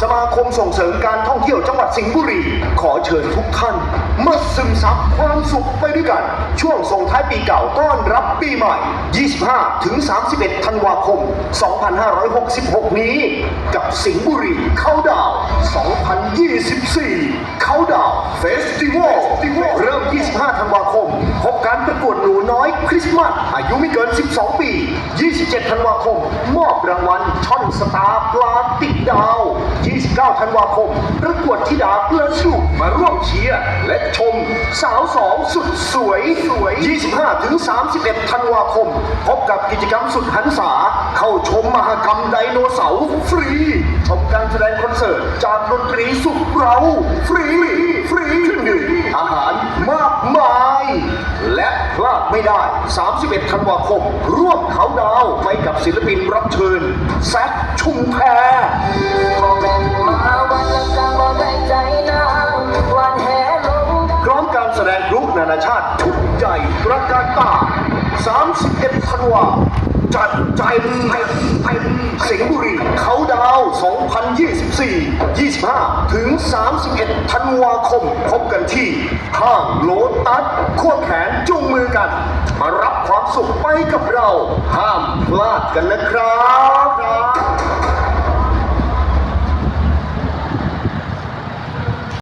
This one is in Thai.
สมาคมส่งเสริมการท่องเที่ยวจังหวัดสิงห์บุรี ขอเชิญทุกท่านมาซึมซับความสุขไปด้วยกัน ช่วงส่งท้ายปีเก่าต้อนรับปีใหม่ 25 ถึง 31 ธันวาคม 2566 นี้ กับสิงห์บุรีเข้าดาว 2024 เข้าดาวเฟสติวัลเริ่ม 25 ธันวาคม พบการประกวดหนูน้อยคริสต์มาสอายุไม่เกิน 12 ปี 27 ธันวาคม มอบรางวัลช่อนสตาร์ปลาติดดาว ธันวาคมประกวดธิดาเพลินสุขมาร่วมเชียร์และชมสาวสองสุดสวยสวย 25 ถึง 31 ธันวาคม พบกับกิจกรรมสุดหันษา เข้าชมมหกรรมไดโนเสาร์ฟรี ชมการแสดงคอนเสิร์ต จากดนตรีสุดเรา ฟรี ฟรีเครื่องดื่มอาหารมากมาย และพลาดไม่ได้ 31 ธันวาคม ร่วมเขาดาวน์ไปกับศิลปินรับเชิญแซคชุมแพบ่ ดงรุ๊ปนานาชาติชุดใหญ่ประการตา31ธันวาจัดใจเต็มเต็มสิงห์บุรีเขาดาวน์2024 25 ถึง 31 ธันวาคม พบกันที่ห้างโลตัสควแขนจุงมือกัน มารับความสุขไปกับเรา ห้ามพลาดกันนะครับ